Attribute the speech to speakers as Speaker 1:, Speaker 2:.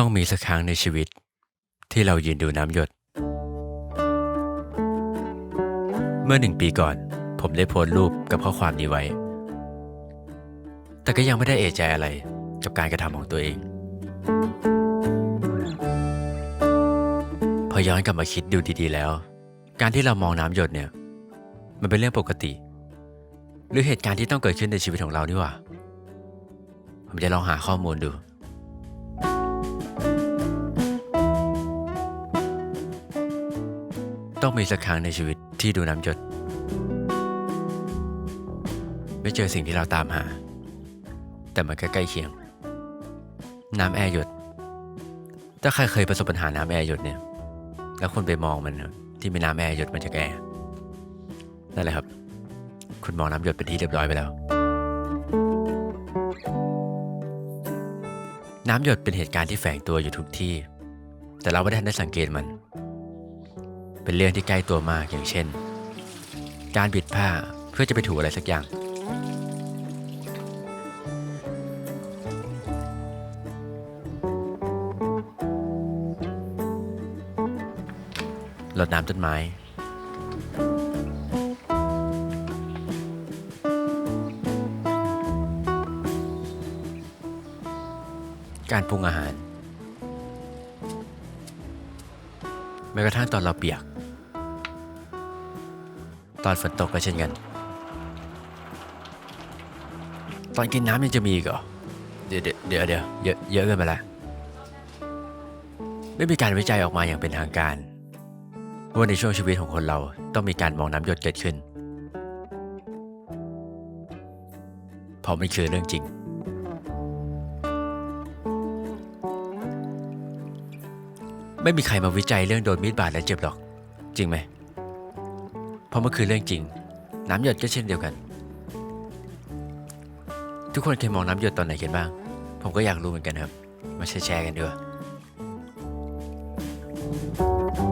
Speaker 1: ต้องมีสักครั้งในชีวิต ที่เรายืนดูน้ำหยด เมื่อหนึ่งปีก่อน ผมได้โพสต์รูปกับข้อความนี้ไว้ แต่ก็ยังไม่ได้เอะใจอะไรกับการกระทำของตัวเอง พอย้อนกลับมาคิดดูดีๆแล้ว การที่เรามองน้ำหยดเนี่ย มันเป็นเรื่องปกติ หรือเหตุการณ์ที่ต้องเกิดขึ้นในชีวิตของเรานี่หว่า ผมจะลองหาข้อมูลดู ต้องมีสักครั้งในชีวิตที่ดูน้ำหยด ไม่เจอสิ่งที่เราตามหา แต่มันก็ใกล้เคียง น้ำแอร์หยด ถ้าใครเคยประสบปัญหาน้ำแอร์หยดเนี่ย แล้วคนไปมองมันที่มีน้ำแอร์หยดมาจากแอร์นั่นแหละครับ คุณมองน้ำหยดเป็นที่เรียบร้อยไปแล้ว น้ำหยดเป็นเหตุการณ์ที่แฝงตัวอยู่ทุกที่ แต่เราไม่ได้ทันได้สังเกตมัน เป็นเรื่องที่ใกล้ตัวมากอย่างเช่น การบิดผ้าเพื่อจะไปถูอะไรสักอย่าง รดน้ำต้นไม้ การปรุงอาหารแม้กระทั่งตอนเราเปียก ตอนฝนตกก็เช่นกัน ตอนกินน้ำยังจะมีอีกเหรอ เดี๋ยวเดี๋ยวเดี๋ยวเยอะเยอะเกินไปละไม่มีการวิจัยออกมาอย่างเป็นทางการว่าในช่วงชีวิตของคนเราต้องมีการมองน้ำหยดเกิดขึ้นเพราะมันคือเรื่องจริง ไม่มีใครมาวิจัยเรื่องโดนมีดบาดและเจ็บหรอก จริงไหม พราะมันคือเรื่องจริง น้ำหยดก็เช่นเดียวกัน ทุกคนเคยมองน้ำหยดตอนไหนกันบ้าง ผมก็อยากรู้เหมือนกันครับ มาแชร์กันด้วย thank you